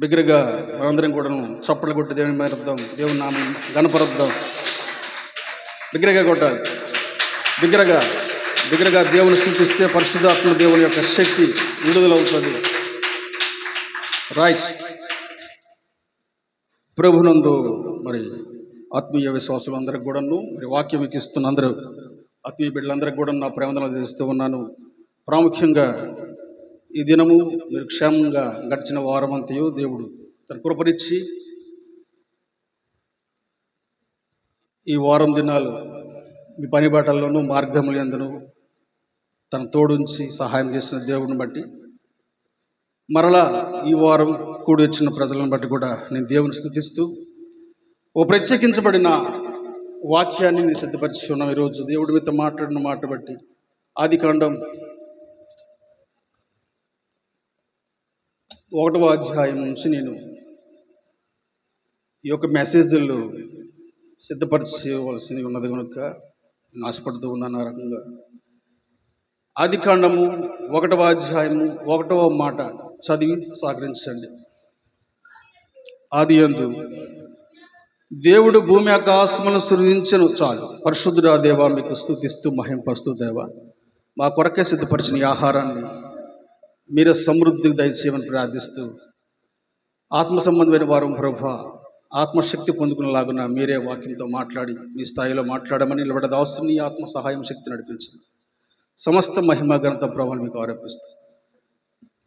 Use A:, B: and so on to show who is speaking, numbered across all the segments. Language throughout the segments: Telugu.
A: బిగ్గరగా మనందరం కూడా చప్పట్లు కొట్టి దేవుని మేరద్దాం దేవుని నామం గణపరద్దాం బిగ్గరగా కొట్టాలి. బిగ్గరగా బిగ్గరగా దేవుని స్థుతిస్తే పరిశుద్ధాత్మ దేవుని యొక్క శక్తి విడుదలవుతుంది. రైట్ ప్రభునందు మరి ఆత్మీయ విశ్వాసులు అందరికి కూడాను మరి వాక్యం ఇస్తున్న అందరూ ఆత్మీయ బిడ్డలందరికీ కూడా నా ప్రేమదలు చేస్తూ ఉన్నాను. ప్రాముఖ్యంగా ఈ దినము మీరు క్షేమంగా గడిచిన వారమంతయు దేవుడు తన కృపరిచ్చి ఈ వారం దినాలు మీ పని బాటల్లోనూ మార్గములు ఎందును తన తోడుంచి సహాయం చేసిన దేవుడిని బట్టి మరలా ఈ వారం కూడి వచ్చిన ప్రజలను బట్టి కూడా నేను దేవుని స్థుతిస్తూ ఓ ప్రత్యేకించబడిన వాక్యాన్ని నేను సిద్ధపరిచి ఉన్నాం ఈరోజు దేవుడి మీద మాట్లాడిన మాట బట్టి ఆది కాండం ఒకటవ అధ్యాయం నుంచి నేను ఈ యొక్క మెసేజ్లు సిద్ధపరచవలసి ఉన్నది కనుక నాశపడుతూ ఆశపడుతూ ఉన్నాను ఆ రకంగా. ఆది కాండము ఒకటవ అధ్యాయము ఒకటవ మాట చదివి సహకరించండి ఆది అందు దేవుడు భూమి ఆకాశమును సృజించను చాలు. పరిశుద్ధుడా దేవా మీకు స్థుతిస్తూ మహింపరుస్తూ దేవా. మా కొరకే సిద్ధపరిచిన ఆహారాన్ని మీరే సమృద్ధికి దయచేయమని ప్రార్థిస్తూ ఆత్మ సంబంధమైన వారం ప్రభు ఆత్మశక్తి పొందుకునేలాగున మీరే వాక్యంతో మాట్లాడి మీ స్థాయిలో మాట్లాడమని నిలబడ దాస్తుని ఆత్మ సహాయం శక్తి నడిపించండి. సమస్త మహిమ ఘనత ప్రభావం మీకు ఆరోపిస్తూ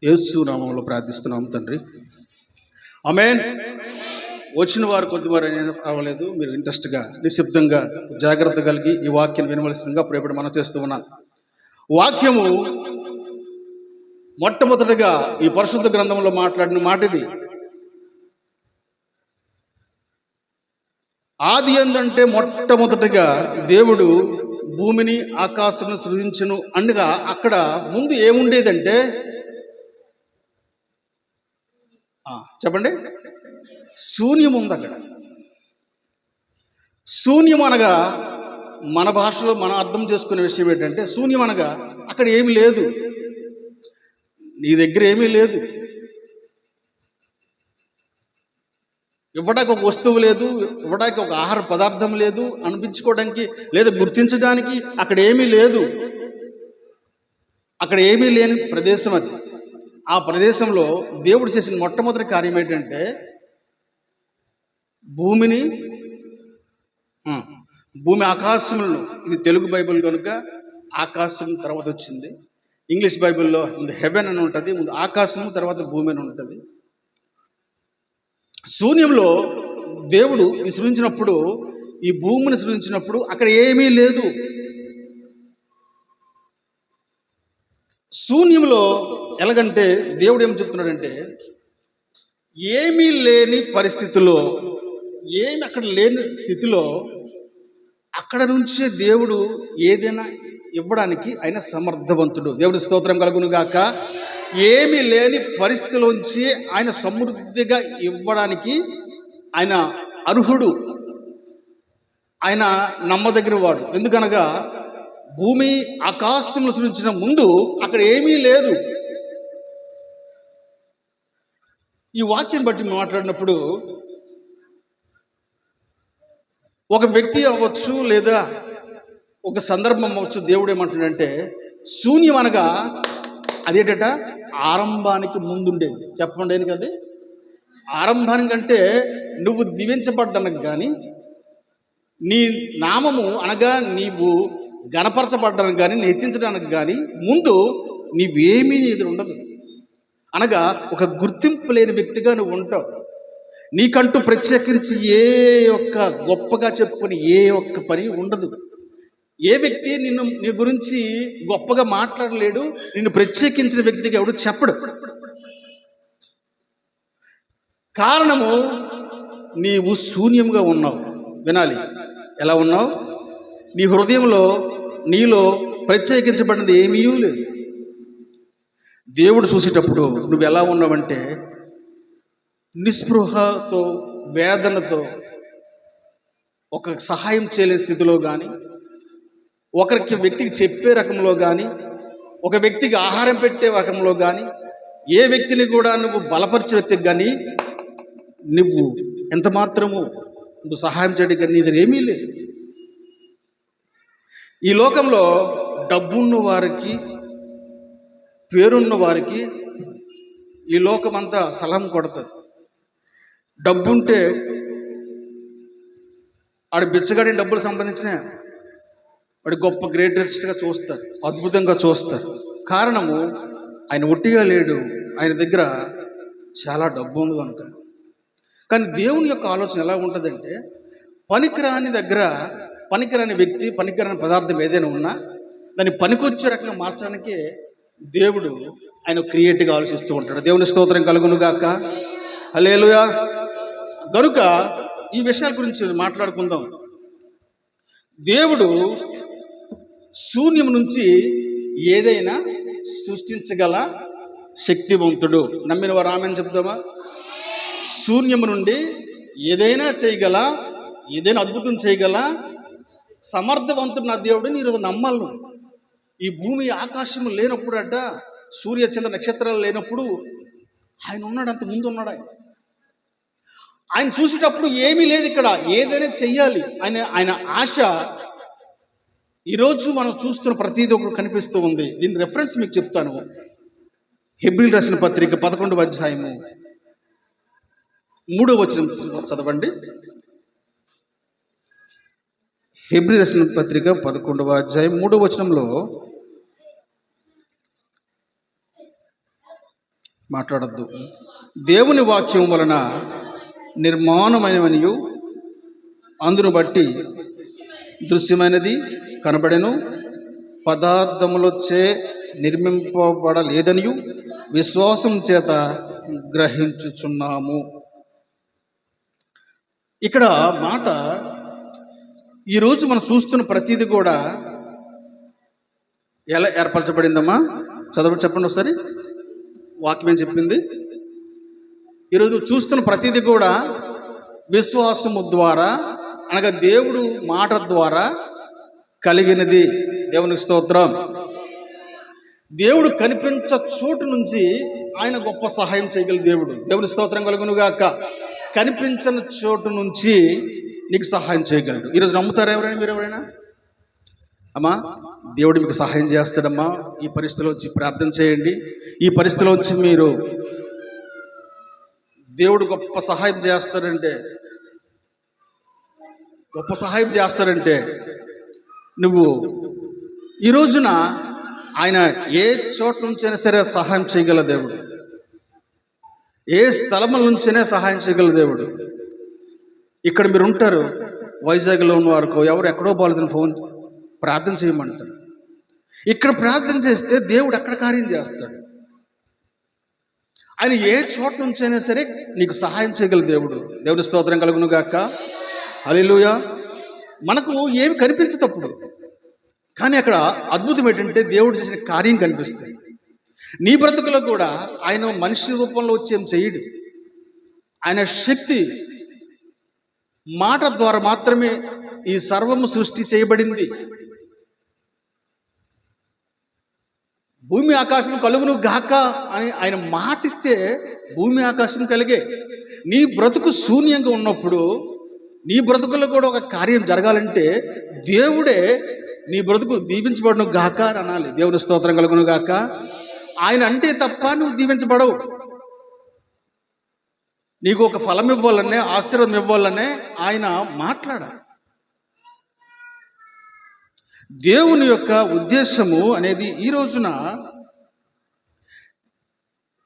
A: యేసు నామంలో ప్రార్థిస్తున్నాం తండ్రి. అమేన్ వచ్చిన వారు కొద్దివారు రావలేదు మీరు ఇంట్రెస్ట్గా నిశ్శబ్దంగా జాగ్రత్త కలిగి ఈ వాక్యం వినవలసిందిగా ఇప్పుడు మనం చేస్తూ ఉన్నాను. వాక్యము మొట్టమొదటిగా ఈ పరిశుద్ధ గ్రంథంలో మాట్లాడిన మాట ఇది. ఆది ఏంటంటే మొట్టమొదటిగా దేవుడు భూమిని ఆకాశం సృజించను అనగా అక్కడ ముందు ఏముండేదంటే చెప్పండి. శూన్యం ఉంది అక్కడ శూన్యం అనగా మన భాషలో మనం అర్థం చేసుకునే విషయం ఏంటంటే శూన్యం అనగా అక్కడ ఏమి లేదు. నీ దగ్గర ఏమీ లేదు. ఇవ్వడానికి ఒక వస్తువు లేదు ఇవ్వడానికి ఒక ఆహార పదార్థం లేదు అనిపించుకోవడానికి లేదా గుర్తించడానికి అక్కడ ఏమీ లేదు. అక్కడ ఏమీ లేని ప్రదేశం అది. ఆ ప్రదేశంలో దేవుడు చేసిన మొట్టమొదటి కార్యం ఏంటంటే భూమిని భూమి ఆకాశములను ఇది తెలుగు బైబిల్ కనుక ఆకాశం తర్వాత వచ్చింది. ఇంగ్లీష్ బైబిల్లో ముందు హెవెన్ అని ఉంటుంది ముందు ఆకాశం తర్వాత భూమి అని ఉంటుంది. శూన్యంలో దేవుడు ఈ సృజించినప్పుడు ఈ భూమిని సృజించినప్పుడు అక్కడ ఏమీ లేదు. శూన్యంలో ఎలాగంటే దేవుడు ఏం చెప్తున్నాడంటే ఏమీ లేని పరిస్థితిలో ఏమి అక్కడ లేని స్థితిలో అక్కడ నుంచే దేవుడు ఏదైనా ఇవ్వడానికి ఆయన సమర్థవంతుడు. దేవుడి స్తోత్రం కలుగును గాక ఏమీ లేని పరిస్థితిలోంచి ఆయన సమృద్ధిగా ఇవ్వడానికి ఆయన అర్హుడు. ఆయన నమ్మదగిన వాడు. ఎందుకనగా భూమి ఆకాశంలో సృష్టించిన ముందు అక్కడ ఏమీ లేదు. ఈ వాక్యం బట్టి మాట్లాడినప్పుడు ఒక వ్యక్తి అవ్వచ్చు లేదా ఒక సందర్భం అవ్వచ్చు దేవుడు ఏమంటాడంటే శూన్యం అనగా అదేటట? ఆరంభానికి ముందుండేది. చెప్పండి ఏంటి కదా ఆరంభానికంటే నువ్వు దీవించబడ్డానికి కానీ నీ నామము అనగా నీవు గణపరచబడ్డానికి కానీ హెచ్చించడానికి కానీ ముందు నీవేమీ నీ ఎదురు ఉండదు. అనగా ఒక గుర్తింపు లేని వ్యక్తిగా నువ్వు ఉంటావు. నీకంటూ ప్రత్యేకించి ఏ ఒక్క గొప్పగా చెప్పుకొని ఏ ఒక్క పని ఉండదు. ఏ వ్యక్తి నిన్ను నీ గురించి గొప్పగా మాట్లాడలేడు నిన్ను ప్రత్యేకించిన వ్యక్తికి ఎవడు చెప్పడు. కారణము నీవు శూన్యంగా ఉన్నావు. వినాలి. ఎలా ఉన్నావు? నీ హృదయంలో నీలో ప్రత్యేకించబడినది ఏమీ లేదు. దేవుడు చూసేటప్పుడు నువ్వు ఎలా ఉన్నావంటే నిస్పృహతో వేదనతో ఒక సహాయం చేయలేని స్థితిలో కానీ ఒకరికి వ్యక్తికి చెప్పే రకంలో కానీ ఒక వ్యక్తికి ఆహారం పెట్టే రకంలో కానీ ఏ వ్యక్తిని కూడా నువ్వు బలపరిచే వ్యక్తికి కానీ నువ్వు ఎంత మాత్రము నువ్వు సహాయం చేయడం కానీ ఇది ఏమీ లేదు. ఈ లోకంలో డబ్బున్న వారికి పేరున్న వారికి ఈ లోకం అంతా సలహం కొడుతుంది. డబ్బుంటే ఆడు బిచ్చగాడిని డబ్బులు సంబంధించిన వాడు గొప్ప గ్రేటెస్ట్గా చూస్తారు అద్భుతంగా చూస్తారు. కారణము ఆయన ఒట్టిగా లేడు ఆయన దగ్గర చాలా డబ్బు ఉంది కనుక. కానీ దేవుని యొక్క ఆలోచన ఎలా ఉంటుందంటే పనికిరాని దగ్గర పనికిరాని వ్యక్తి పనికిరాని పదార్థం ఏదైనా ఉన్నా దాన్ని పనికొచ్చే రకంగా మార్చడానికి దేవుడు ఆయన క్రియేటివ్గా ఆలోచిస్తూ ఉంటాడు. దేవుని స్తోత్రం కలుగును గాక. హలేలుయా గనుక ఈ విషయాల గురించి మాట్లాడుకుందాం. దేవుడు శూన్యం నుంచి ఏదైనా సృష్టించగల శక్తివంతుడు. నమ్మిన వారు ఆమెను చెప్తామా శూన్యము నుండి ఏదైనా చేయగల ఏదైనా అద్భుతం చేయగల సమర్థవంతుడు నా దేవుడిని ఈరోజు నమ్మాలను. ఈ భూమి ఆకాశము లేనప్పుడు అడ్డ సూర్య చంద్ర నక్షత్రాలు లేనప్పుడు ఆయన ఉన్నాడు అంత ముందు ఉన్నాడు ఆయన. ఆయన చూసేటప్పుడు ఏమీ లేదు ఇక్కడ ఏదైనా చెయ్యాలి. ఆయన ఆయన ఆశ ఈరోజు మనం చూస్తున్న ప్రతిదీ ఒకటి కనిపిస్తూ ఉంది. దీని రెఫరెన్స్ మీకు చెప్తాను. హెబ్రిల్ రాసిన పత్రిక పదకొండవ అధ్యాయము. మూడో వచనం చదవండి. హెబ్రి రచన పత్రిక పదకొండవ అధ్యాయం మూడో వచనంలో మాట్లాడద్దు. దేవుని వాక్యం వలన నిర్మాణమైనవనియు అందును బట్టి దృశ్యమైనది కనబడెను. పదార్థములొచ్చే నిర్మింపబడలేదనియు విశ్వాసం చేత గ్రహించుచున్నాము. ఇక్కడ మాట ఈరోజు మనం చూస్తున్న ప్రతిదీ కూడా ఎలా ఏర్పరచబడిందమ్మా? చదవ చెప్పండి ఒకసారి. వాక్యం ఏం చెప్పింది? ఈరోజు చూస్తున్న ప్రతిదీ కూడా విశ్వాసము ద్వారా అనగా దేవుడు మాట ద్వారా కలిగినది. దేవునికి స్తోత్రం. దేవుడు కనిపించ చోటు నుంచి ఆయన గొప్ప సహాయం చేయగల దేవుడు. దేవుని స్తోత్రం కలుగునుగాక. కనిపించని చోటు నుంచి నీకు సహాయం చేయగలడు. ఈరోజు నమ్ముతారు ఎవరైనా? మీరు ఎవరైనా? అమ్మా దేవుడు మీకు సహాయం చేస్తాడమ్మా. ఈ పరిస్థితిలో వచ్చి ప్రార్థన చేయండి. ఈ పరిస్థితిలో వచ్చి మీరు దేవుడు గొప్ప సహాయం చేస్తాడంటే గొప్ప సహాయం చేస్తాడంటే నువ్వు ఈ రోజున ఆయన ఏ చోట నుంచైనా సరే సహాయం చేయగల దేవుడు. ఏ స్థలముల నుంచైనా సహాయం చేయగల దేవుడు. ఇక్కడ మీరు ఉంటారు వైజాగ్లో ఉన్న వారికి ఎవరు ఎక్కడో బాలేదని ఫోన్ ప్రార్థన చేయమంటారు. ఇక్కడ ప్రార్థన చేస్తే దేవుడు అక్కడ కార్యం చేస్తాడు. ఆయన ఏ చోట నుంచైనా సరే నీకు సహాయం చేయగల దేవుడు. దేవుడి స్తోత్రం కలుగును గాక. అలీలుయా మనకు ఏమి కనిపించటప్పుడు. కానీ అక్కడ అద్భుతం ఏంటంటే దేవుడు చేసిన కార్యం కనిపిస్తుంది. నీ బ్రతుకులో కూడా ఆయన మనిషి రూపంలో వచ్చేం చేయడు. ఆయన శక్తి మాట ద్వారా మాత్రమే ఈ సర్వము సృష్టి చేయబడింది. భూమి ఆకాశం కలుగును గాక అని ఆయన మాటిస్తే భూమి ఆకాశం కలిగే. నీ బ్రతుకు శూన్యంగా ఉన్నప్పుడు నీ బ్రతుకుల్లో కూడా ఒక కార్యం జరగాలంటే దేవుడే నీ బ్రతుకు దీవించబడను గాక అని అనాలి. దేవుని స్తోత్రం కలుగును గాక. ఆయన అంటే తప్ప నువ్వు దీవించబడవు. నీకు ఒక ఫలం ఇవ్వాలనే ఆశీర్వాదం ఇవ్వాలనే ఆయన మాట్లాడాలి. దేవుని యొక్క ఉద్దేశము అనేది ఈ రోజున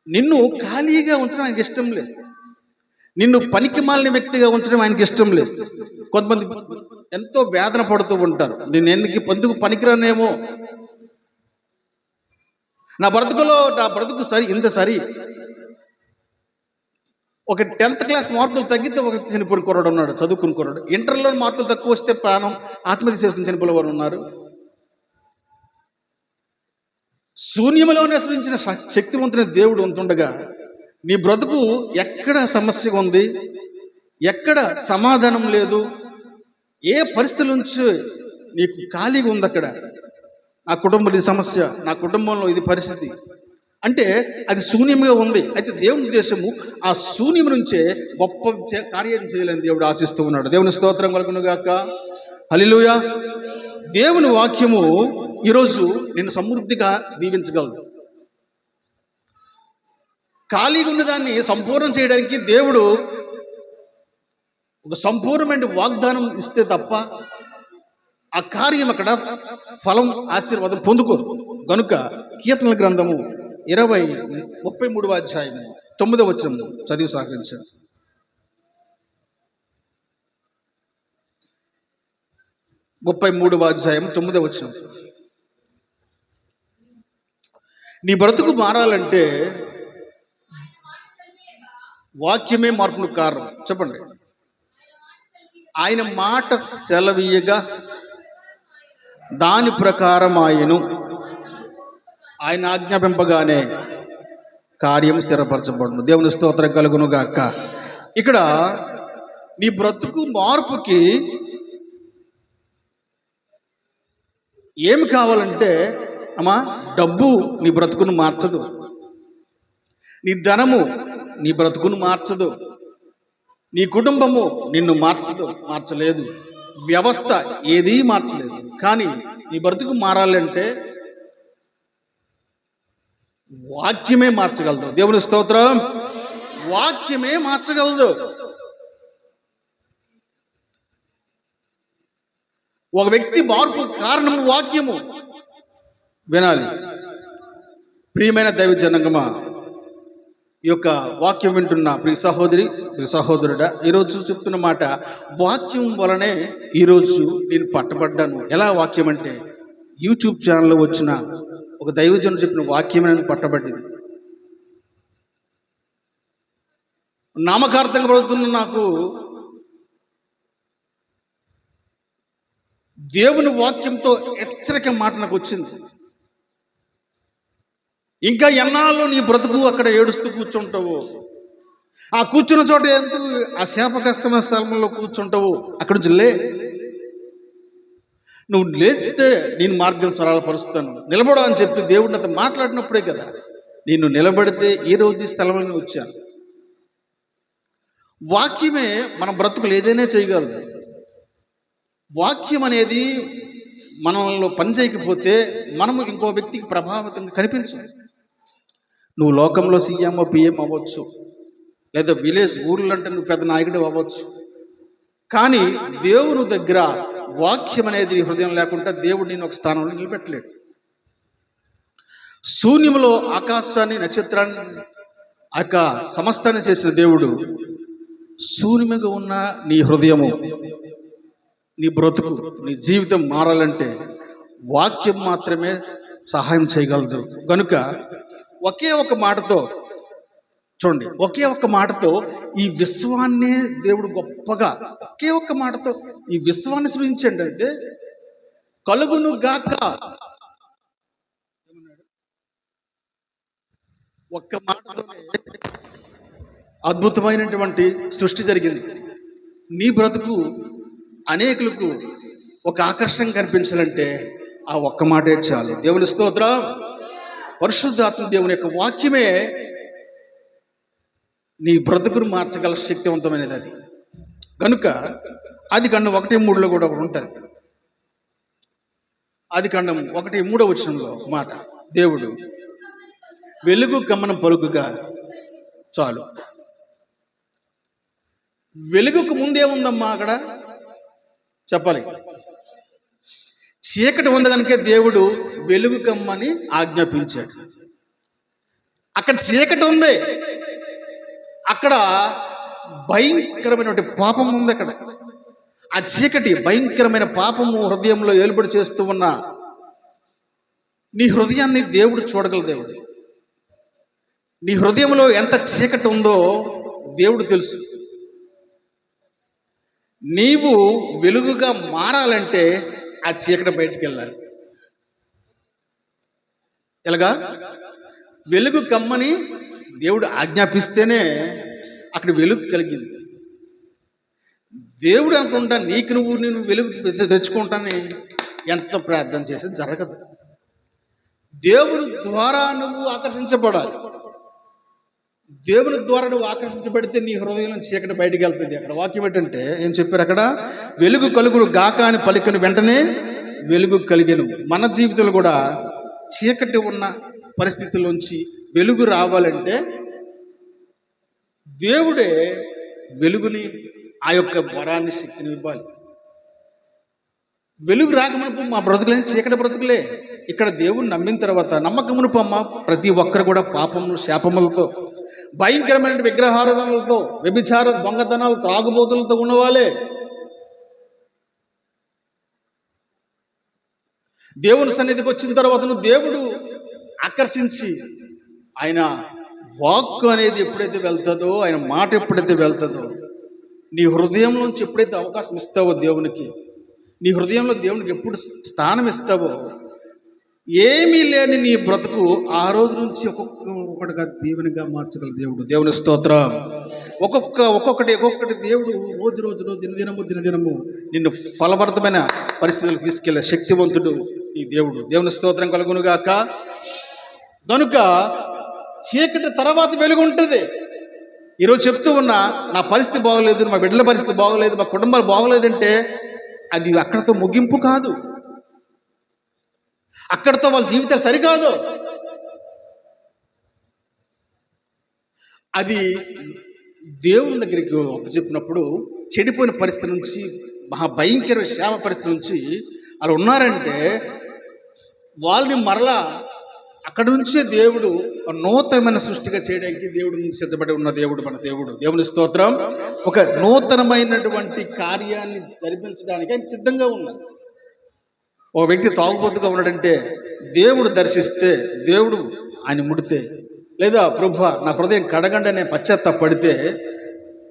A: నిన్ను ఖాళీగా ఉంచడం ఇష్టం లేదు. నిన్ను పనికి మాలిన వ్యక్తిగా ఉంచడం ఆయనకి ఇష్టం లేదు. కొంతమంది ఎంతో వేదన పడుతూ ఉంటారు. నేను ఎందుకు పొందుకు పనికిరానేమో? నా బ్రతుకులో నా బ్రతుకు సరి ఇంత సరి. ఒక టెన్త్ క్లాస్ మార్కులు తగ్గితే ఒక వ్యక్తి చనిపోయిన కుర్రాడు ఉన్నాడు చదువుకుని కుర్రాడు. ఇంటర్లో మార్కులు తక్కువ వస్తే ప్రాణం ఆత్మహత్య చేసుకుని చనిపోయిన వారు ఉన్నారు. శూన్యములోనే సృష్టించిన శక్తివంతుని దేవుడు ఉంటుండగా నీ బ్రతుకు ఎక్కడ సమస్య ఉంది? ఎక్కడ సమాధానం లేదు? ఏ పరిస్థితుల నుంచి నీకు ఖాళీగా ఉంది అక్కడ? నా కుటుంబంలో ఇది సమస్య నా కుటుంబంలో ఇది పరిస్థితి. అంటే అది శూన్యంగా ఉంది. అయితే దేవుని ఉద్దేశము ఆ శూన్యం నుంచే గొప్ప కార్యం చేయాలని దేవుడు ఆశిస్తూ ఉన్నాడు. దేవుని స్తోత్రం కలుగును గాక. హల్లెలూయా. దేవుని వాక్యము ఈరోజు నేను సమృద్ధిగా దీవించగలదు. ఖాళీగా ఉన్నదాన్ని సంపూర్ణం చేయడానికి దేవుడు ఒక సంపూర్ణమైన వాగ్దానం ఇస్తే తప్ప ఆ కార్యం అక్కడ ఫలం ఆశీర్వాదం పొందుకోదు కనుక కీర్తనల గ్రంథము ఇరవై ముప్పై మూడవ అధ్యాయం తొమ్మిదవ వచ్చిన చదివి సహకరించాను ముప్పై మూడవ అధ్యాయం తొమ్మిదవ వచ్చిన నీ బ్రతుకు మారాలంటే వాక్యమే మార్పును కారణం. చెప్పండి. ఆయన మాట సెలవీయగా దాని ప్రకారం ఆయను ఆయన ఆజ్ఞాపింపగానే కార్యం స్థిరపరచబడును. దేవుని స్తోత్రం కలుగును గాక ఇక్కడ నీ బ్రతుకు మార్పుకి ఏమి కావాలంటే అమ్మా డబ్బు నీ బ్రతుకును మార్చదు. నీ ధనము నీ బ్రతుకును మార్చదు. నీ కుటుంబము నిన్ను మార్చదు మార్చలేదు. వ్యవస్థ ఏదీ మార్చలేదు. కానీ నీ బ్రతుకు మారాలంటే వాక్యమే మార్చగలదు. దేవుని స్తోత్రం. వాక్యమే మార్చగలదు. ఒక వ్యక్తి మార్పు కారణం వాక్యము. వినాలి. ప్రియమైన దైవ జనంగమా ఈ యొక్క వాక్యం వింటున్న ప్రియ సహోదరి ప్రియ సహోదరుడా ఈరోజు చెప్తున్న మాట వాక్యం వలనే ఈరోజు నేను పట్టబడ్డాను. ఎలా వాక్యం అంటే యూట్యూబ్ ఛానల్లో వచ్చిన ఒక దైవజను చెప్పిన వాక్యం నేను పట్టబడ్డింది. నామకార్థంగా పడుతున్న నాకు దేవుని వాక్యంతో హెచ్చరిక మాట నాకు వచ్చింది. ఇంకా ఎన్నాళ్ళు నీ బ్రతుకు అక్కడ ఏడుస్తూ కూర్చుంటావు? ఆ కూర్చున్న చోట ఎందుకు ఆ శాపగ్రస్తమైన స్థలంలో కూర్చుంటావు. అక్కడ నుంచి లే. నువ్వు లేచితే నేను మార్గం సరళపరుస్తాను. నిలబడు అని చెప్పి దేవుడిని అతను మాట్లాడినప్పుడే కదా నేను నిలబడితే ఈ రోజు స్థలంలో వచ్చాను. వాక్యమే మన బ్రతుకులు ఏదైనా చేయగలదు. వాక్యం అనేది మనలో పని చేయకపోతే మనము ఇంకో వ్యక్తికి ప్రభావితంగా కనిపించాలి నువ్వు లోకంలో సీఎం పిఎం అవ్వచ్చు. లేదా విలేజ్ ఊర్లో అంటే నువ్వు పెద్ద నాయకుడు అవ్వచ్చు. కానీ దేవుని దగ్గర వాక్యం అనేది నీ హృదయం లేకుండా దేవుడు నేను ఒక స్థానంలో నిలబెట్టలేడు. శూన్యములో ఆకాశాన్ని నక్షత్రాన్ని ఆ యొక్క సమస్తాన్ని చేసిన దేవుడు శూన్యంగా ఉన్న నీ హృదయము నీ బ్రతుకు నీ జీవితం మారాలంటే వాక్యం మాత్రమే సహాయం చేయగలదు. కనుక ఒకే ఒక మాటతో చూడండి ఒకే ఒక్క మాటతో ఈ విశ్వాన్నే దేవుడు గొప్పగా ఒకే ఒక్క మాటతో ఈ విశ్వాన్ని సృజించండి అంటే కలుగును గాక. ఒక్క మాటతోనే అద్భుతమైనటువంటి సృష్టి జరిగింది. నీ బ్రతుకు అనేకులకు ఒక ఆకర్షణ కనిపించాలంటే ఆ ఒక్క మాటే చాలు. దేవుని స్తోత్రం. పరిశుద్ధాత్మ దేవుని యొక్క వాక్యమే నీ బ్రతుకును మార్చగల శక్తివంతమైనది అది. కనుక అది ఖండం ఒకటి మూడులో కూడా ఒకటి ఉంటుంది. అది ఖండం ఒకటి మూడో వచనంలో మాట. దేవుడు వెలుగు గమనం పలుకుగా చాలు. వెలుగుకు ముందే ఉందమ్మా అక్కడ? చెప్పాలి. చీకటి ఉంది కనుక దేవుడు వెలుగు కమ్మని ఆజ్ఞాపించాడు. అక్కడ చీకటి ఉంది. అక్కడ భయంకరమైనటువంటి పాపం ఉంది అక్కడ. ఆ చీకటి భయంకరమైన పాపము హృదయంలో ఏలుబడి చేస్తూ ఉన్న నీ హృదయాన్ని దేవుడు చూడగల దేవుడు. నీ హృదయంలో ఎంత చీకటి ఉందో దేవుడు తెలుసు. నీవు వెలుగుగా మారాలంటే ఆ చీకటి బయటికి వెళ్ళాలి ఎలాగా? వెలుగు కమ్మని దేవుడు ఆజ్ఞాపిస్తేనే అక్కడ వెలుగు కలిగింది. దేవుడు అనుకుంటా నీకు నువ్వు నేను వెలుగు తెచ్చు- తెచ్చుకుంటాని ఎంత ప్రార్థన చేస్తే జరగదు. దేవుని ద్వారా నువ్వు ఆకర్షించబడాలి. దేవుని ద్వారా నువ్వు ఆకర్షించబడితే నీ హృదయం నుంచి చీకటి బయటికి వెళ్తుంది. అక్కడ వాక్యం ఏంటంటే ఏం చెప్పారు అక్కడ? వెలుగు కలుగురు గాక అని పలికిన వెంటనే వెలుగు కలిగను. మన జీవితంలో కూడా చీకటి ఉన్న పరిస్థితుల్లోంచి వెలుగు రావాలంటే దేవుడే వెలుగుని ఆ యొక్క వరాన్ని శక్తిని ఇవ్వాలి. వెలుగు రాకమునుపు మా బ్రతుకులేని చీకటి బ్రతుకులే. ఇక్కడ దేవుని నమ్మిన తర్వాత నమ్మకమునుపు అమ్మ ప్రతి ఒక్కరు కూడా పాపములు శాపములతో భయంకరమైన విగ్రహారాధనలతో వ్యభిచార దొంగతనాలు త్రాగుబోతులతో ఉన్నవాళ్ళే. దేవుని సన్నిధికి వచ్చిన తర్వాత దేవుడు ఆకర్షించి ఆయన వాక్ అనేది ఎప్పుడైతే వెళ్తుందో ఆయన మాట ఎప్పుడైతే వెళ్తుందో నీ హృదయం నుంచి ఎప్పుడైతే అవకాశం ఇస్తావో దేవునికి నీ హృదయంలో దేవునికి ఎప్పుడు స్థానం ఇస్తావో ఏమీ లేని నీ బ్రతుకు ఆ రోజు నుంచి ఒక్కొక్క ఒక్కొక్కటిగా దేవునిగా మార్చగల దేవుడు. దేవుని స్తోత్రం. ఒక్కొక్క ఒక్కొక్కటి ఒక్కొక్కటి దేవుడు రోజు రోజు రోజు దినదినము దినదినము నిన్ను ఫలవర్తమైన పరిస్థితులకు తీసుకెళ్ళే శక్తివంతుడు ఈ దేవుడు. దేవుని స్తోత్రం కలుగునుగాక. కనుక చీకటి తర్వాత వెలుగు ఉంటుంది. ఈరోజు చెప్తూ ఉన్నా నా పరిస్థితి బాగోలేదు మా బిడ్డల పరిస్థితి బాగోలేదు మా కుటుంబాలు బాగోలేదంటే అది అక్కడతో ముగింపు కాదు. అక్కడతో వాళ్ళ జీవితాలు సరికాదు. అది దేవుని దగ్గరికి అప్పచెప్పినప్పుడు చెడిపోయిన పరిస్థితి నుంచి మహా భయంకర శాప పరిస్థితి నుంచి అలా ఉన్నారంటే వాళ్ళని మరలా అక్కడ నుంచే దేవుడు ఒక నూతనమైన సృష్టిగా చేయడానికి దేవుడు సిద్ధపడి ఉన్న దేవుడు మన దేవుడు. దేవుని స్తోత్రం. ఒక నూతనమైనటువంటి కార్యాన్ని జరిపించడానికి ఆయన సిద్ధంగా ఉన్నాడు. ఒక వ్యక్తి తాగుబోతుగా ఉన్నాడంటే దేవుడు దర్శిస్తే దేవుడు ఆయన ముడితే లేదా ప్రభు నా హృదయం కడగండి అనే పశ్చాత్తాపడితే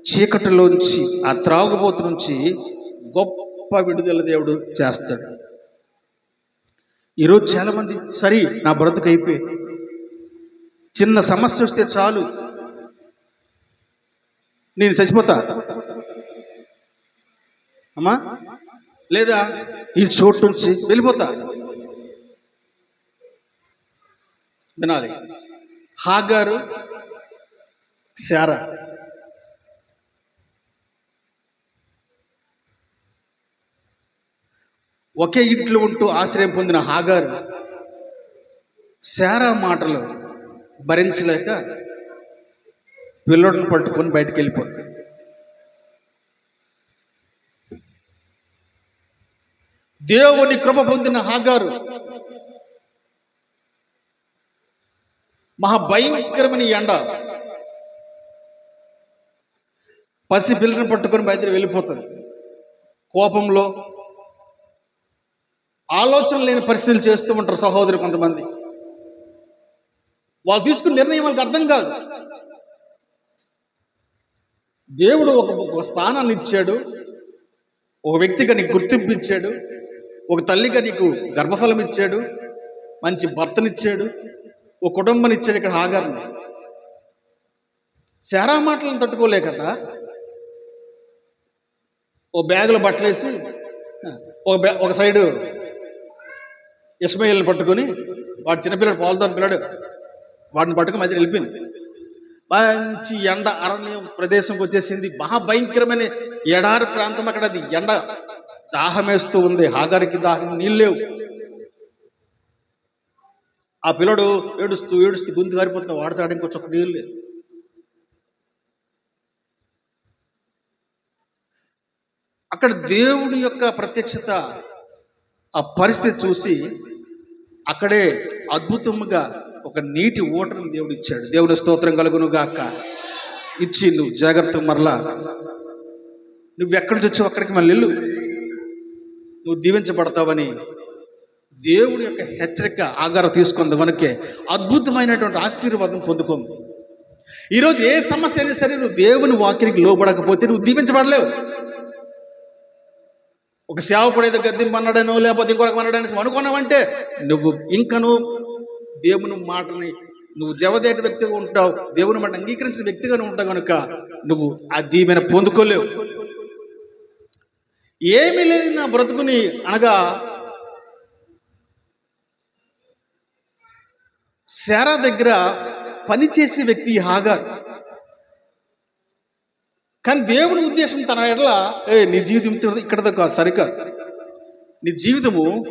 A: చీకటిలోంచి ఆ త్రాగుబోతు నుంచి గొప్ప విడుదల దేవుడు చేస్తాడు. ఈరోజు చాలామంది సరే నా బ్రతుకు అయిపోయి చిన్న సమస్య వస్తే చాలు. నేను చచ్చిపోతా. అమ్మా? లేదా ఈ చోటు నుంచి వెళ్ళిపోతా. వినాలి. హాగారు శారా. ఒకే ఇంట్లో ఉంటూ ఆశ్రయం పొందిన హాగారు శారా మాటలు భరించలేక పిల్లడిని పట్టుకొని బయటికి వెళ్ళిపోతుంది దేవుని కృప పొందిన హాగారు మహా భయంకరమైన ఎండ. పసి పిల్లని పట్టుకొని బయట వెళ్ళిపోతుంది. కోపంలో ఆలోచన లేని పరిస్థితులు చేస్తూ ఉంటారు సహోదరు కొంతమంది. వాళ్ళు తీసుకున్న నిర్ణయం వాళ్ళకి అర్థం కాదు. దేవుడు ఒక ఒక స్థానాన్ని ఇచ్చాడు. ఒక వ్యక్తిగా నీకు గుర్తింపు ఇచ్చాడు. ఒక తల్లిగా నీకు గర్భఫలం ఇచ్చాడు. మంచి భర్తనిచ్చాడు. ఒక కుటుంబాన్ని ఇచ్చాడు ఇక్కడ హాగారిని. శారా మాటలను తట్టుకోలేకట. ఓ బ్యాగులో బట్టలేసి ఒక బ్యా ఒక సైడు ఇస్మాయిల్ని పట్టుకొని వాడు చిన్నపిల్లడు పాలుతాను పిల్లడు వాడిని పట్టుకుని మధ్య వెళ్ళిపోయింది. మంచి ఎండ అరణ్యం ప్రదేశంకి వచ్చేసింది. మహా భయంకరమైన ఎడారి ప్రాంతం అక్కడ అది. ఎండ దాహమేస్తూ ఉంది. హాగారికి దాహం నీళ్ళు లేవు. ఆ పిల్లడు ఏడుస్తూ ఏడుస్తూ గుంతు గారిపోతుంది వాడతాడు ఇంకో చొక్క నీళ్ళు లేదు. అక్కడ దేవుడి యొక్క ప్రత్యక్షత ఆ పరిస్థితి చూసి అక్కడే అద్భుతంగా ఒక నీటి ఓటను దేవుడు ఇచ్చాడు. దేవుని స్తోత్రం కలుగును గాక. ఇచ్చి నువ్వు జాగ్రత్త మరలా నువ్వు ఎక్కడి నుంచి వచ్చావు అక్కడికి మళ్ళీ వెళ్ళు. నువ్వు దీవించబడతావని దేవుడి యొక్క హెచ్చరిక ఆగారం తీసుకుంది మనకే. అద్భుతమైనటువంటి ఆశీర్వాదం పొందుకుంది. ఈరోజు ఏ సమస్య అయినా సరే నువ్వు దేవుని వాక్యానికి లోబడకపోతే నువ్వు దీవించబడలేవు. ఒక సేవకుడు ఏదో గద్దెంపన్నాడనో లేకపోతే ఇంకొక అన్నాడని అనుకున్నావంటే నువ్వు ఇంకను దేవుని మాటని నువ్వు జవదేట వ్యక్తిగా ఉంటావు దేవుని మాట అంగీకరించిన వ్యక్తిగానే ఉంటావు కనుక నువ్వు ఆ దీవెన పొందుకోలేవు. ఏమీ లేని నా బ్రతుకుని అనగా శారా దగ్గర పనిచేసే వ్యక్తి హాగారు. కానీ దేవుడి ఉద్దేశం తన ఎడల ఏ నీ జీవితం ఇక్కడ- ఇక్కడతో కాదు సరికాదు. నీ జీవితము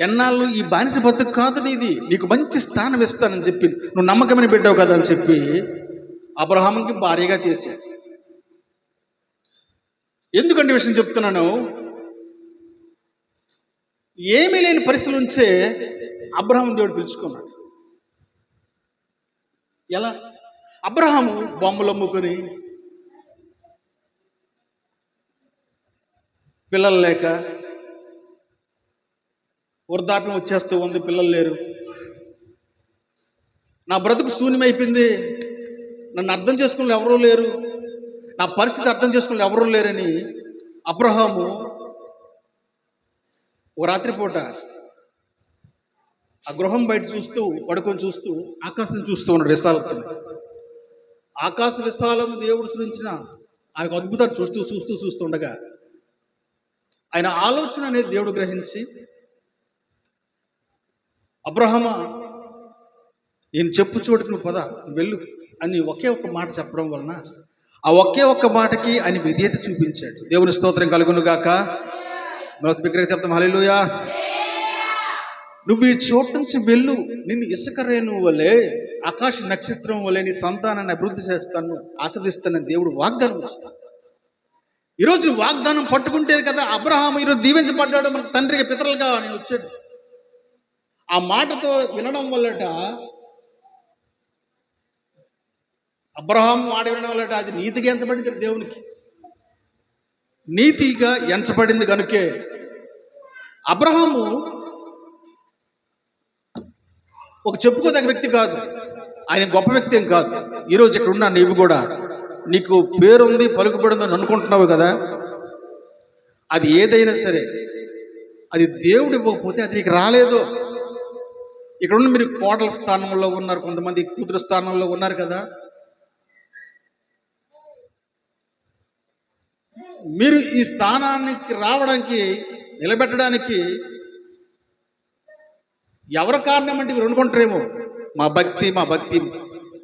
A: ఎన్నాళ్ళు ఈ బానిస బతుకు కాదు నీది. నీకు మంచి స్థానం ఇస్తానని చెప్పి నువ్వు నమ్మకమైన పెట్టావు కదా అని చెప్పి అబ్రహాముకి భార్యగా చేశాడు. ఎందుకంటే విషయం చెప్తున్నాను? ఏమీ లేని పరిస్థితుల నుంచే అబ్రహం దేవుడు పిలుచుకున్నాడు. ఎలా? అబ్రహాము బొమ్మలు అమ్ముకొని పిల్లలు లేక వృద్ధాప్యం వచ్చేస్తూ ఉంది పిల్లలు లేరు. నా బ్రతుకు శూన్యమైపోయింది. నన్ను అర్థం చేసుకున్న ఎవరూ లేరు. నా పరిస్థితి అర్థం చేసుకున్న ఎవరూ లేరని అబ్రహాము ఓ రాత్రిపూట ఆ గృహం బయట చూస్తూ పడుకొని చూస్తూ ఆకాశం చూస్తూ ఉన్నాడు విశాలతో ఆకాశ విశాలం దేవుడు సృష్టించిన ఆ యొక్క అద్భుతాలు చూస్తూ చూస్తూ చూస్తుండగా ఆయన ఆలోచన అనేది దేవుడు గ్రహించి అబ్రహమ నేను చెప్పు చోటుకు నువ్వు పద వెళ్ళు అని ఒకే ఒక్క మాట చెప్పడం వలన ఆ ఒకే ఒక్క మాటకి ఆయన విధేయత చూపించాడు. దేవుని స్తోత్రం కలుగునుగాక మొదటి బిగ్గరగా చెప్తాం హల్లెలూయా. నువ్వు ఈ చోటు నుంచి వెళ్ళు. నిన్ను ఇసుక రేణువు వలె ఆకాశ నక్షత్రం వలె నీ సంతానాన్ని అభివృద్ధి చేస్తాను ఆశ్రదిస్తానని దేవుడు వాగ్దానం చేస్తాను ఈరోజు వాగ్దానం పట్టుకుంటే కదా అబ్రహాం ఈరోజు దీవించబడ్డాడు మన తండ్రికి పితరులుగా నేను వచ్చాడు. ఆ మాటతో వినడం వల్లట అబ్రహాం మాట వినడం వల్లట అది నీతిగా ఎంచబడింది దేవునికి. నీతిగా ఎంచబడింది కనుకే అబ్రహాము ఒక చెప్పుకోదగ్గ వ్యక్తి కాదు. ఆయన గొప్ప వ్యక్తి ఏం కాదు. ఈరోజు ఇక్కడ ఉన్నా నీవు కూడా. నీకు పేరుంది పలుకుబడిందని అనుకుంటున్నావు కదా? అది ఏదైనా సరే. అది దేవుడు ఇవ్వకపోతే అది నీకు రాలేదు. ఇక్కడున్న మీరు కోటల స్థానంలో ఉన్నారు. కొంతమంది కూతురు స్థానంలో ఉన్నారు కదా? మీరు ఈ స్థానానికి రావడానికి నిలబెట్టడానికి ఎవరి కారణం అంటే మీరు అనుకుంటారేమో మా భక్తి మా భక్తి.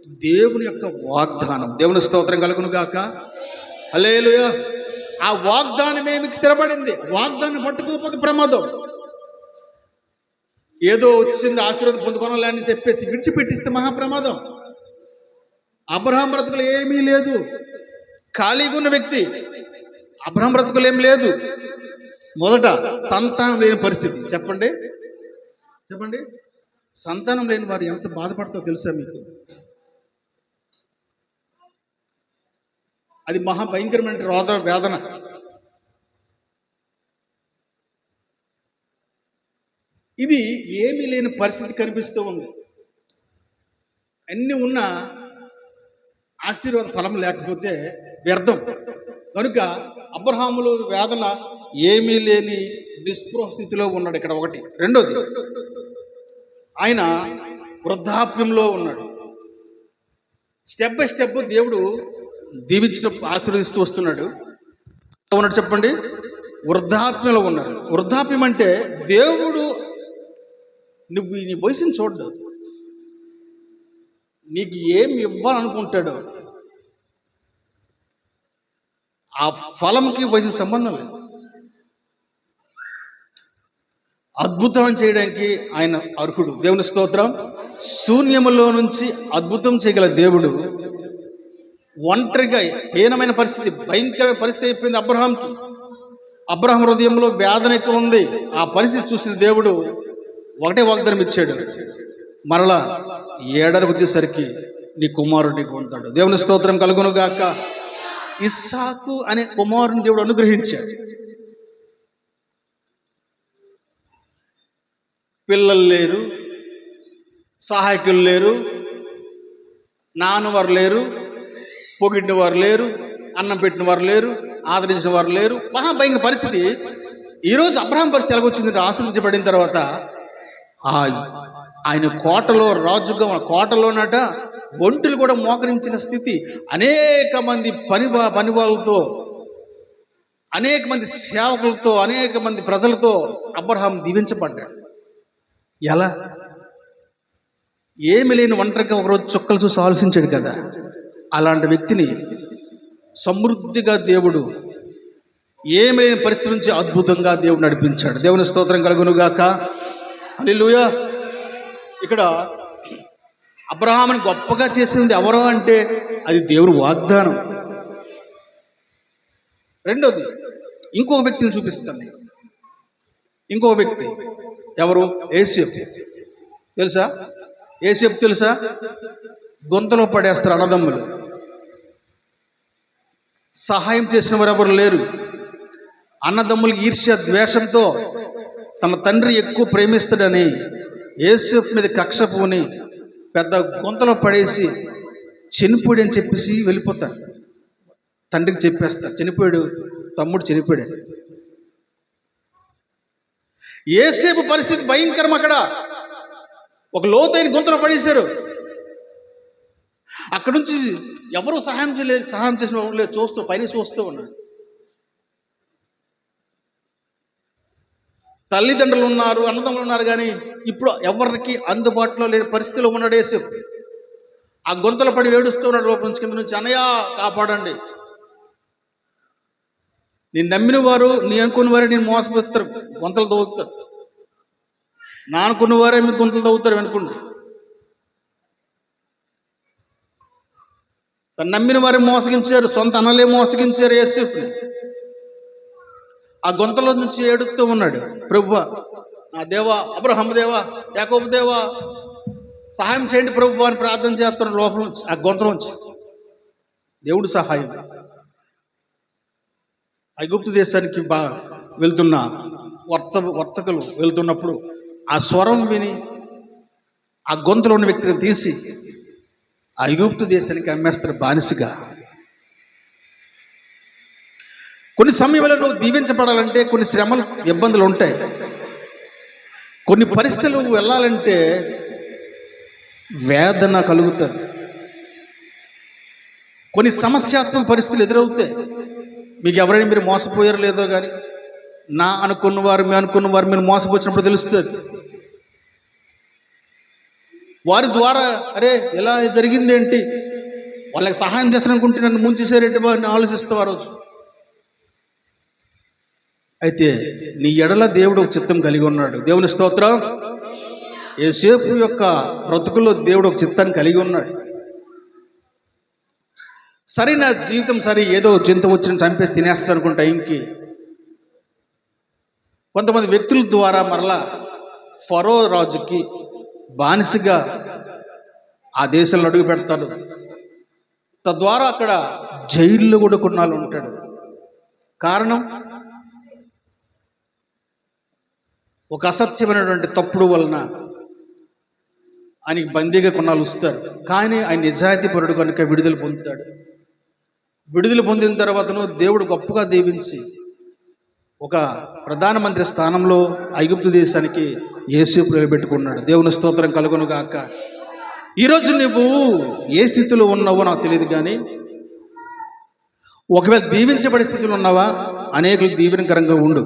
A: దేవుని యొక్క వాగ్దానం. దేవుని స్తోత్రం కలుగును గాక. హల్లెలూయా. ఆ వాగ్దానమే మీకు స్థిరపడింది? వాగ్దానం పట్టుకోకపోతే ప్రమాదం. ఏదో వచ్చింది ఆశీర్వాదం పొందుకోనాలి అని చెప్పేసి విడిచిపెట్టిస్తే మహాప్రమాదం. అబ్రహాం బ్రతుకులు ఏమీ లేదు. ఖాళీగా ఉన్న వ్యక్తి. అబ్రహం బ్రతుకులు ఏం లేదు. మొదట సంతానం లేని పరిస్థితి. చెప్పండి. చెప్పండి. సంతానం లేని వారు ఎంత బాధపడతారో తెలుసా మీకు? అది మహా భయంకరమైన రోద వేదన. ఇది ఏమీ లేని పరిస్థితి కనిపిస్తూ ఉంది. అన్నీ ఉన్న ఆశీర్వాద ఫలం లేకపోతే వ్యర్థం. కనుక అబ్రహాములు వేదన ఏమీ లేని నిస్పృహ స్థితిలో ఉన్నాడు ఇక్కడ ఒకటి. రెండోది ఆయన వృద్ధాప్యంలో ఉన్నాడు. స్టెప్ బై స్టెప్ దేవుడు దీవించిన ఆశీర్వదిస్తూ వస్తున్నాడు. ఉన్నాడు చెప్పండి? వృద్ధాప్యంలో ఉన్నాడు. వృద్ధాప్యం అంటే దేవుడు నువ్వు నీ వయసుని చూడదు. నీకు ఏం ఇవ్వాలనుకుంటాడో ఆ ఫలంకి వయసు సంబంధం లేదు. అద్భుతం చేయడానికి ఆయన అర్హుడు. దేవుని స్తోత్రం. శూన్యములో నుంచి అద్భుతం చేయగల దేవుడు. ఒంటరిగా హీనమైన పరిస్థితి భయంకరమైన పరిస్థితి అయిపోయింది అబ్రహాంకి. అబ్రహం హృదయంలో వేదన ఎక్కువ ఉంది. ఆ పరిస్థితి చూసిన దేవుడు ఒకటే వాగ్దానం ఇచ్చాడు. మరలా ఏడాదికి వచ్చేసరికి నీ కుమారుడిని నీకు దేవుని స్తోత్రం కలుగునుగాక ఇస్సాకు అనే కుమారుని దేవుడు అనుగ్రహించాడు. పిల్లలు లేరు సహాయకులు లేరు నాన్నవారు లేరు పొగిడిన వారు లేరు అన్నం పెట్టిన వారు లేరు ఆదరించిన వారు లేరు మహాభయంకర పరిస్థితి. ఈరోజు అబ్రహం పరిస్థితి ఎలాగొచ్చిందంటే ఆశ్రయించబడిన తర్వాత ఆయన కోటలో రాజుగా కోటలోనట ఒంటులు కూడా మోకరించిన స్థితి. అనేక మంది పని పనివాళ్ళతో అనేక మంది సేవకులతో అనేక మంది ప్రజలతో అబ్రహాం దీవించబడ్డాడు. ఎలా? ఏమి లేని ఒంటరిగా ఒకరోజు చుక్కలు చూసి ఆలోచించాడు కదా. అలాంటి వ్యక్తిని సమృద్ధిగా దేవుడు ఏమి లేని పరిస్థితి నుంచి అద్భుతంగా దేవుడు నడిపించాడు. దేవుని స్తోత్రం కలుగునుగాక. హల్లెలూయా. ఇక్కడ అబ్రహాముని గొప్పగా చేసింది ఎవరు అంటే అది దేవుడు వాగ్దానం. రెండోది ఇంకో వ్యక్తిని చూపిస్తాను ఇంకో వ్యక్తి. ఎవరు? ఏసేపు. తెలుసా? ఏసేపు తెలుసా? గొంతలో పడేస్తారు అన్నదమ్ములు. సహాయం చేసిన వారు ఎవరు లేరు. అన్నదమ్ములు ఈర్ష్య ద్వేషంతో తన తండ్రి ఎక్కువ ప్రేమిస్తాడని ఏసేపు మీద కక్ష పూని పెద్ద గొంతలో పడేసి చనిపోయాడు అని చెప్పేసి వెళ్ళిపోతారు. తండ్రికి చెప్పేస్తారు. చనిపోయాడు తమ్ముడు చనిపోయాడు. ఏసేపు పరిస్థితి భయంకరం అక్కడ. ఒక లోతైన గుంతలో పడేశారు. అక్కడ నుంచి ఎవరు సహాయం చేయలేదు సహాయం చేసిన వాళ్ళు లేదు చూస్తూ పైన చూస్తూ ఉన్నాడు. తల్లిదండ్రులు ఉన్నారు అన్నదమ్ములు ఉన్నారు కానీ ఇప్పుడు ఎవరికి అందుబాటులో లేని పరిస్థితిలో ఉన్నాడు ఏసేపు. ఆ గుంతలు పడి ఏడుస్తూ ఉన్నాడు లోపల నుంచి కింద నుంచి అనయా కాపాడండి. నేను నమ్మిన వారు నీ అనుకున్న వారే నేను మోసపోతారు గొంతలు తవ్వుతారు. నా అనుకున్న వారే మీరు గుంతలు తవ్వుతారు అనుకోండి. తను నమ్మిన వారే మోసగించారు సొంత అన్నలే మోసగించారు యేసుని. ఆ గుంతలో నుంచి ఏడుస్తూ ఉన్నాడు ప్రభు నా దేవా అబ్రహం దేవా యాకోబు దేవా సహాయం చేయండి ప్రభు అని ప్రార్థన చేస్తున్నాడు లోపల నుంచి ఆ గుంతలోంచి దేవుడు సహాయం. ఐగుప్తు దేశానికి బా వెళ్తున్న వర్త వర్తకులు వెళ్తున్నప్పుడు ఆ స్వరం విని ఆ గొంతులో ఉన్న వ్యక్తిని తీసి ఆ ఐగుప్తు దేశానికి అమ్మేస్తారు బానిసగా. కొన్ని సమయంలో నువ్వు దీవించబడాలంటే కొన్ని శ్రమలు ఇబ్బందులు ఉంటాయి. కొన్ని పరిస్థితులు నువ్వు వెళ్ళాలంటే వేదన కలుగుతుంది. కొన్ని సమస్యాత్మక పరిస్థితులు ఎదురవుతాయి. మీకు ఎవరైనా మీరు మోసపోయారో లేదో కానీ నా అనుకున్న వారు మీ అనుకున్న వారు మీరు మోసపోచ్చినప్పుడు తెలుస్తుంది. వారి ద్వారా అరే ఇలా జరిగింది ఏంటి వాళ్ళకి సహాయం చేస్తారనుకుంటే నన్ను ముంచేసారేంటి వారిని ఆలోచిస్తూ ఆ రోజు. అయితే నీ ఎడల దేవుడు ఒక చిత్తం కలిగి ఉన్నాడు. దేవుని స్తోత్రం? ఏసేపు యొక్క బ్రతుకుల్లో దేవుడు ఒక చిత్తాన్ని కలిగి ఉన్నాడు. సరే నా జీవితం సరే ఏదో జంతువు వచ్చిన చంపేసి తినేస్తాను అనుకున్న టైంకి కొంతమంది వ్యక్తుల ద్వారా మరలా ఫరో రాజుకి బానిసగా ఆ దేశంలో అడుగు పెడతాడు తద్వారా అక్కడ జైల్లో కూడా కొన్నాళ్ళు ఉంటాడు. కారణం? ఒక అసత్యమైనటువంటి తప్పుడు వలన ఆయనకి బందీగా కొన్నాళ్ళు వస్తారు. కానీ ఆయన నిజాయితీ పరుడు కనుక విడుదల పొందుతాడు. విడుదల పొందిన తర్వాతను దేవుడు గొప్పగా దీవించి ఒక ప్రధానమంత్రి స్థానంలో ఐగుప్తు దేశానికి యేసేపు నిలబెట్టుకున్నాడు దేవుని స్తోత్రం కలుగును గాక. ఈరోజు నువ్వు ఏ స్థితిలో ఉన్నావో నాకు తెలియదు కానీ ఒకవేళ దీవించబడే స్థితిలో ఉన్నావా అనేకులు దీవెనకరంగా ఉండు.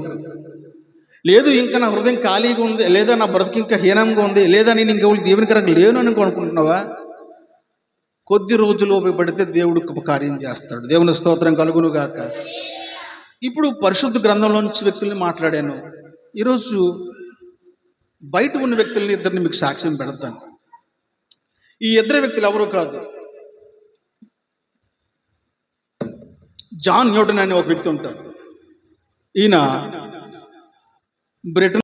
A: లేదు ఇంకా నా హృదయం ఖాళీగా ఉంది లేదా నా బ్రతుకు ఇంకా హీనంగా ఉంది లేదా నేను ఇంకా దీవెనకరంగా లేను అని అనుకుంటున్నావా కొద్ది రోజులు ఉపయోగపడితే దేవుడు కార్యం చేస్తాడు. దేవుని స్తోత్రం కలుగును గాక ఇప్పుడు పరిశుద్ధ గ్రంథంలోంచి వ్యక్తుల్ని మాట్లాడాను. ఈరోజు బయట ఉన్న వ్యక్తుల్ని ఇద్దరిని మీకు సాక్ష్యం పెడతాను. ఈ ఇద్దరు వ్యక్తులు ఎవరో కాదు. జాన్ న్యూటన్ అనే ఒక వ్యక్తి ఉంటారు ఈయన బ్రిటన్